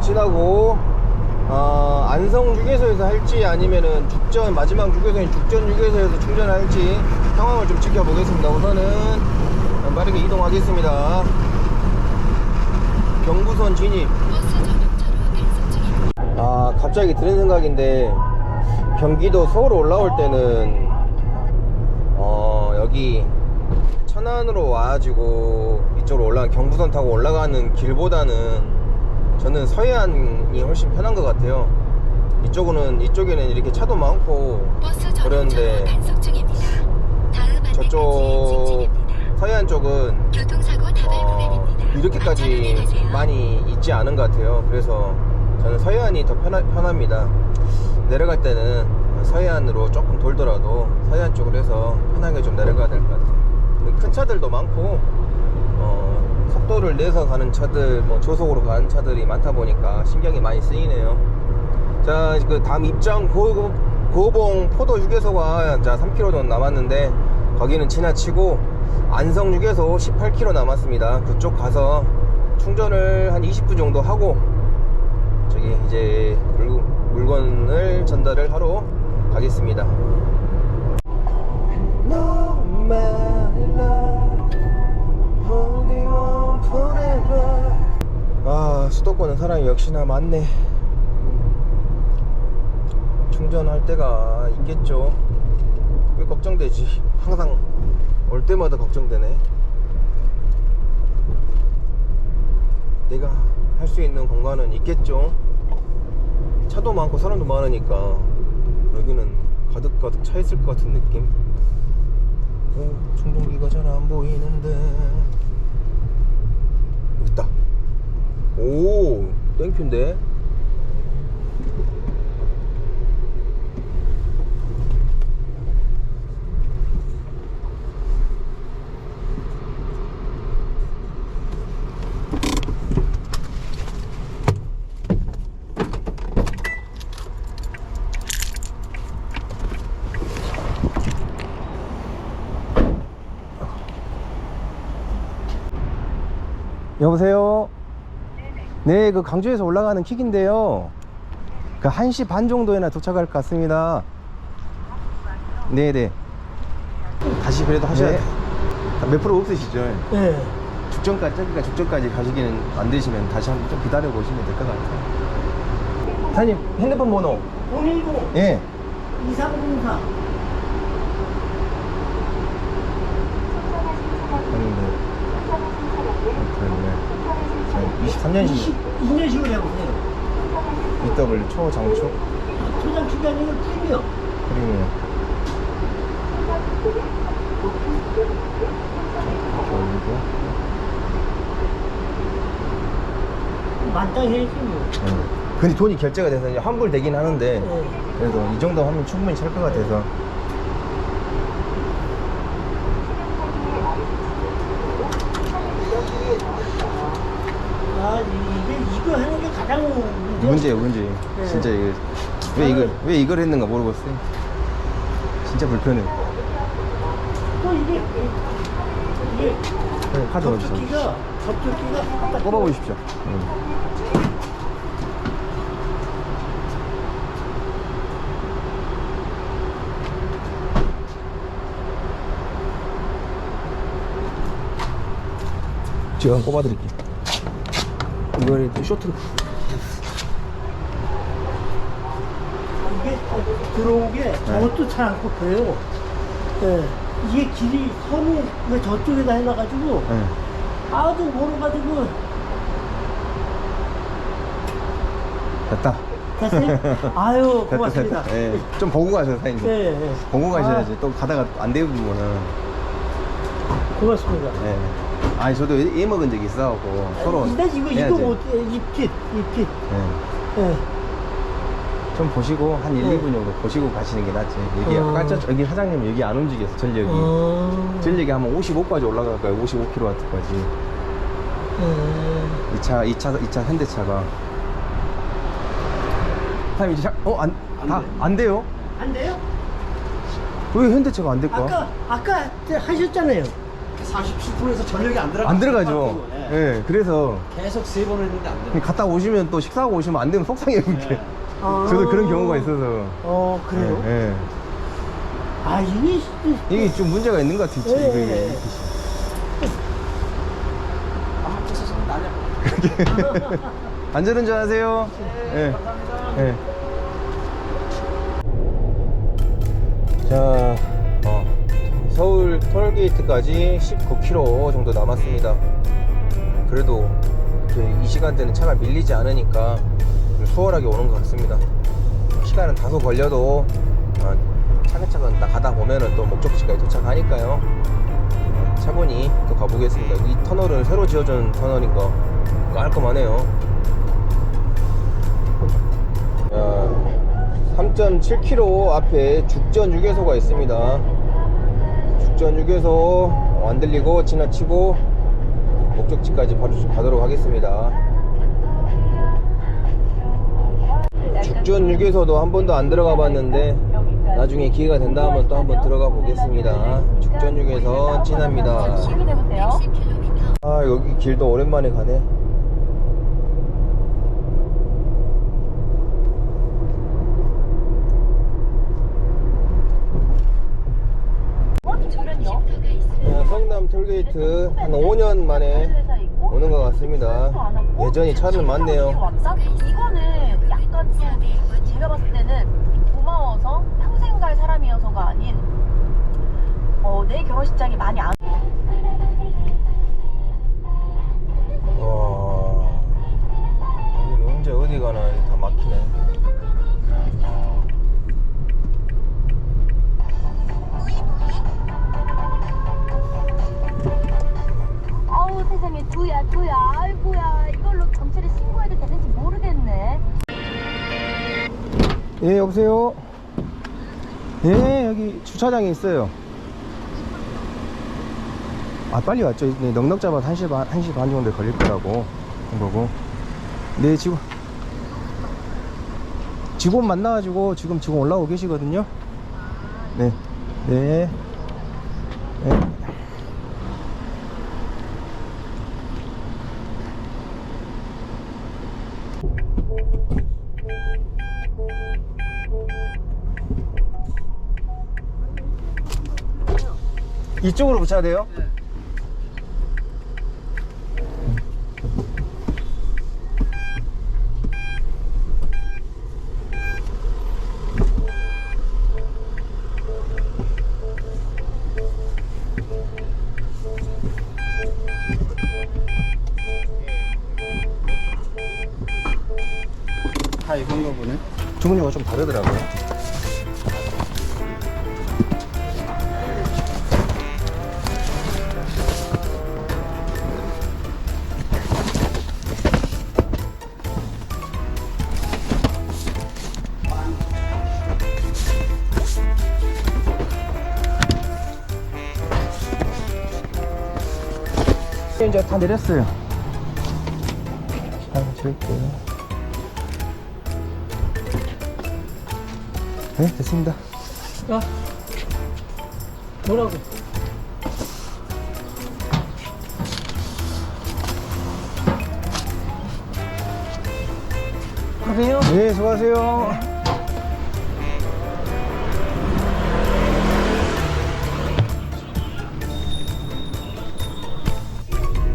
지나고 어, 안성 휴게소에서 할지 아니면은 죽전 마지막 휴게소인 죽전 휴게소에서 충전할지 상황을 좀 지켜보겠습니다. 우선은 빠르게 이동하겠습니다. 경부선 진입. 아 갑자기 드는 생각인데 경기도 서울 올라올 때는 어 여기 천안으로 와가지고 이쪽으로 올라간 경부선 타고 올라가는 길보다는 저는 서해안이 훨씬 편한 것 같아요 이쪽은 이쪽에는 이렇게 차도 많고 그런데 저쪽. 서해안 쪽은 어. 이렇게까지. 많이 있지 않은 것 같아요. 그래서 저는 서해안이 더 편하, 편합니다. 내려갈 때는 서해안으로 조금 돌더라도 서해안 쪽으로 해서 편하게 좀 내려가야 될 것 같아요. 큰 차들도 많고 어, 속도를 내서 가는 차들, 뭐 조속으로 가는 차들이 많다 보니까 신경이 많이 쓰이네요. 자, 그 다음 입장 고, 고봉 포도 휴게소가 자 3km 정도 남았는데 거기는 지나치고 안성 휴게소 18km 남았습니다. 그쪽 가서 충전을 한 20분 정도 하고 저기 이제 물, 물건을 전달을 하러 가겠습니다. No, 수도권은 사람이 역시나 많네. 충전할 때가 있겠죠. 왜 걱정되지? 항상 올 때마다 걱정되네. 내가 할 수 있는 공간은 있겠죠. 차도 많고 사람도 많으니까 여기는 가득가득 차 있을 것 같은 느낌. 오, 충전기가 잘 안 보이는데. 여기 있다. 오, 땡큐인데. 여보세요? 네, 그 강주에서 올라가는 킥인데요. 그 1시 반 정도에나 도착할 것 같습니다. 네네. 다시 그래도 하셔야 돼요. 몇 프로 없으시죠? 네. 죽전까지, 저기가 죽전까지 가시기는 안 되시면 다시 한번 좀 기다려 보시면 될 것 같아요. 사장님, 핸드폰 번호. 010 예. 2304 아닌데. 그랬네. 23년식 22년식으로 해보세요. EW 초장축 초장 추가는 프리미엄. 프리미엄. 이렇게 올리고. 만땅 해야지 뭐. 네. 근데 돈이 결제가 돼서 이제 환불되긴 하는데 네. 그래도 이 정도 하면 충분히 찰 것 같아서 아, 이게, 이거 하는 게 가장 문제. 문제예요 문제 네. 진짜 이거 왜 이걸 왜 이걸 했는가 모르겠어요 진짜 불편해 또 이게, 이게 네, 카드 어디서 접촉기가, 접촉기가 딱 꼽아 보십시오 응. 제가 꼽아 드릴게요 이거를 또 쇼트로 이게 들어온 게 저것도 잘안 꼽혀요. 예. 이게 길이 선이 왜 저쪽에다 해놔가지고 네. 아도 모르가지고 됐다 됐어요? 아유 됐다 고맙습니다. 됐다 예. 좀 보고 가셔 사장님 예, 예. 보고 가셔야지 또 가다가 안 되면은 아, 고맙습니다. 예. 아니 저도 이 먹은 적이 있어갖고 서로 근데 이거 이거 해야지. 못 입킷 입킷. 예. 예. 좀 보시고 한 1, 네. 2분 정도 보시고 가시는 게 낫지 여기 어. 아까 저, 여기 사장님 여기 안 움직였어 전력이 어. 전력이 하면 55까지 올라갈 거예요 55kW까지 예. 이 차, 이 차, 이차 현대차가 사장님 이제 차, 어? 안, 다, 안 돼요? 안 돼요? 왜 현대차가 안 될까? 아까 아까 하셨잖아요. 47%에서 전력이 안 들어가. 안 들어가죠. 예. 예, 그래서 계속 세번 했는데 안 돼. 갔다 오시면 또 식사하고 오시면 안 되면 속상해요, 이렇게. 아. 저도 그런 경우가 있어서. 어, 그래요? 예, 예. 아, 이게, 이게 좀 문제가 있는 것 같아요, 예. 이게. 아, 그래서 날려. 안전운전 하세요. 예. 예. 자, 어, 서울 톨게이트까지 19km 정도 남았습니다. 그래도 이제 이 시간대는 차가 밀리지 않으니까 좀 수월하게 오는 것 같습니다. 시간은 다소 걸려도 어, 차근차근 딱 가다 보면은 또 목적지까지 도착하니까요. 어, 차분히 또 가보겠습니다. 이 터널은 새로 지어준 터널인 거 깔끔하네요. 3.7km 앞에 죽전 휴게소가 있습니다. 죽전 휴게소 안 들리고 지나치고 목적지까지 바로 가도록 하겠습니다. 전 휴게소도 한 번도 안 들어가 봤는데 나중에 기회가 된다면 또 한번 들어가 보겠습니다. 죽전 휴게소 진합니다. 확인해보세요. 10km 아 여기 길도 오랜만에 가네. 자, 성남 톨게이트 한 5년 만에 오는 것 같습니다. 예전이 차는 많네요. 이거는 약간 좀 제가 봤을 때는 고마워서 평생 갈 사람이어서가 아닌 어, 내 결혼식장이 많이 안 예 여보세요. 예 여기 주차장에 있어요. 아 빨리 왔죠. 네, 넉넉 잡아서 1시 반, 1시 반 정도 걸릴 거라고 한 거고. 네 지금 직원 만나가지고 지금 지금 올라오고 계시거든요. 네. 네. 네. 이쪽으로 붙여야 돼요? 다 이건가 보네. 종류가 좀 다르더라고요. 이제 다 내렸어요. 잘 줄게요. 네, 됐습니다. 야, 뭐라고? 가세요? 네, 수고하세요.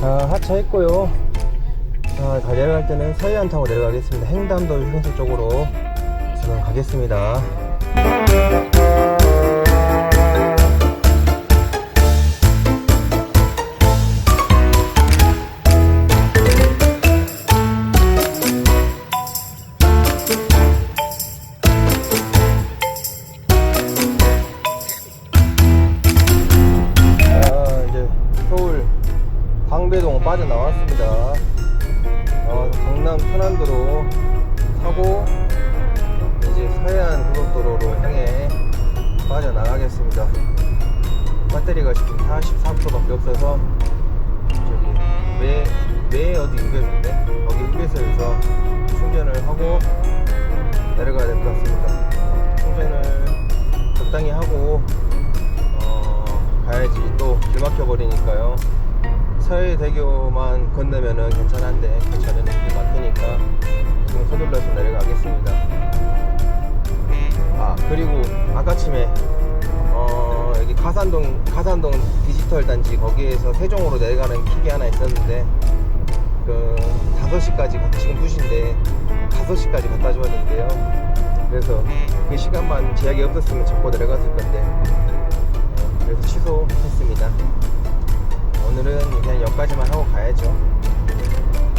자, 하차했고요. 자, 가 내려갈 때는 서해안 타고 내려가겠습니다. 행담도 휴게소 쪽으로 저는 가겠습니다. 빠져나왔습니다. 어, 강남 편안도로 타고 이제 서해안 고속도로로 향해 빠져나가겠습니다. 배터리가 지금 44%밖에 없어서 저기 매, 매 어디 휴게소인데 거기 휴게소에서 충전을 하고 내려가야 될 것 같습니다. 충전을 적당히 하고 어, 가야지 또 길 막혀 버리니까요. 서해대교만 건너면은 괜찮은데 괜찮은 길 막히니까 지금 서둘러서 내려가겠습니다. 아 그리고 아까쯤에 어 여기 가산동 가산동 디지털 단지 거기에서 세종으로 내려가는 킥이 하나 있었는데 그 5시까지 지금 2시인데 5시까지 갖다 주었는데요. 그래서 그 시간만 제약이 없었으면 잡고 내려갔을 건데 그래서 취소했습니다. 오늘은 그냥 여기까지만 하고 가야죠.